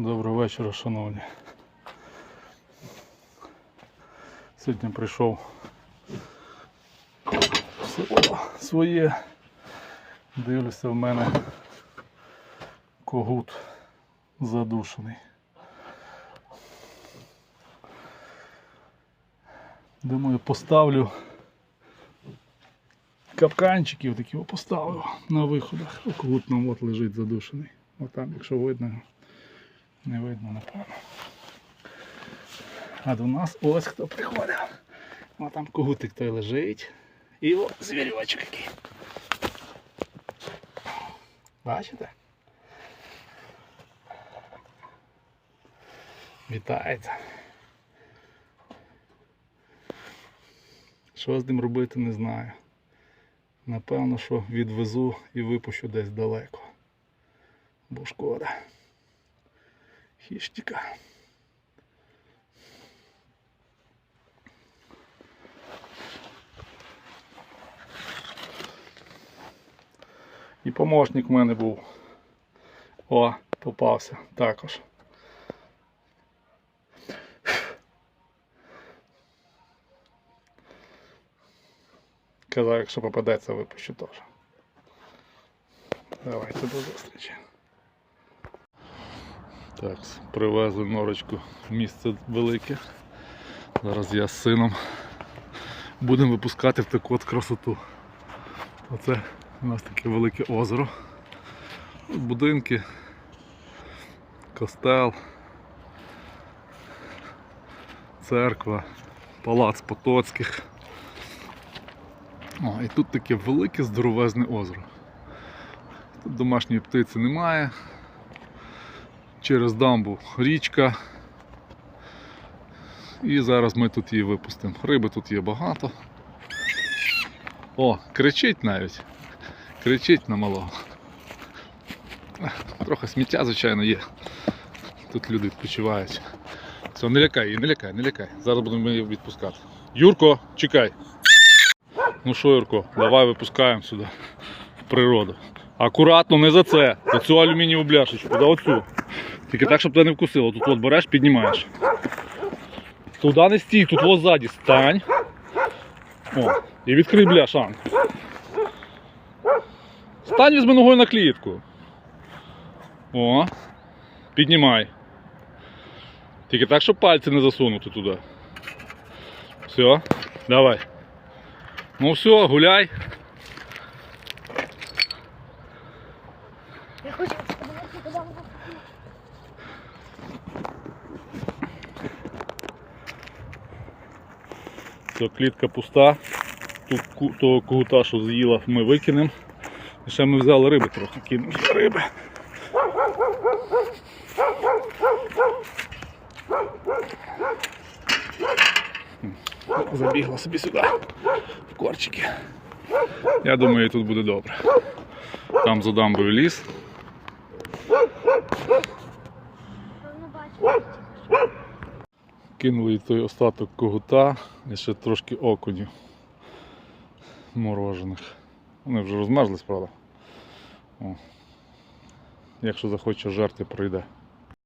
Доброго вечора, шановні. Сьогодні прийшов село своє. Дивлюся, в мене когут задушений. Думаю, поставлю капканчиків такі поставив на виходах. Когут нам от лежить задушений. Отам, якщо видно, не видно, напевно. А до нас ось хто приходив. О, там когутик той лежить. І от звірочок який. Бачите? Вітається. Що з ним робити, не знаю. Напевно, що відвезу і випущу десь далеко. Бо шкода. Хіштіка. І помощник в мене був. О, попався також. Казав, якщо попадеться, випущу теж. Давайте до зустрічі. Так, привезли норочку місце велике. Зараз я з сином будемо випускати в таку от красоту. Оце у нас таке велике озеро. Будинки, костел, церква, палац Потоцьких. О, і тут таке велике здоровезне озеро. Тут домашньої птиці немає. Через дамбу річка. І зараз ми тут її випустимо. Риби тут є багато. О, кричить навіть. Кричить на малого. Трохи сміття, звичайно, є. Тут люди відпочивають. Все, не лякай її, не лякай, не лякай. Зараз будемо її відпускати. Юрко, чекай. Ну що, Юрко, давай випускаємо сюди в природу. Акуратно, не за це. За цю алюмінієву бляшечку, да оцю. Тільки так, щоб тебе не вкусило. Тут от береш, піднімаєш. Туди не стій, тут ось ззаді стань. О, і відкрий бляшанку. Стань візьми ногою на клітку. О, піднімай. Тільки так, щоб пальці не засунути туди. Все, давай. Ну все, гуляй. Я хочу Все, клітка пуста. Того кута, що з'їла, ми викинемо. Ще ми взяли риби трохи, кинемо риби. Забігла собі сюди, в корчики. Я думаю, тут буде добре. Там за дамбою ліс. Кинули той остаток когута і ще трошки окунів морожених. Вони вже розмерзлись, правда? О. Якщо захоче жерти, прийде.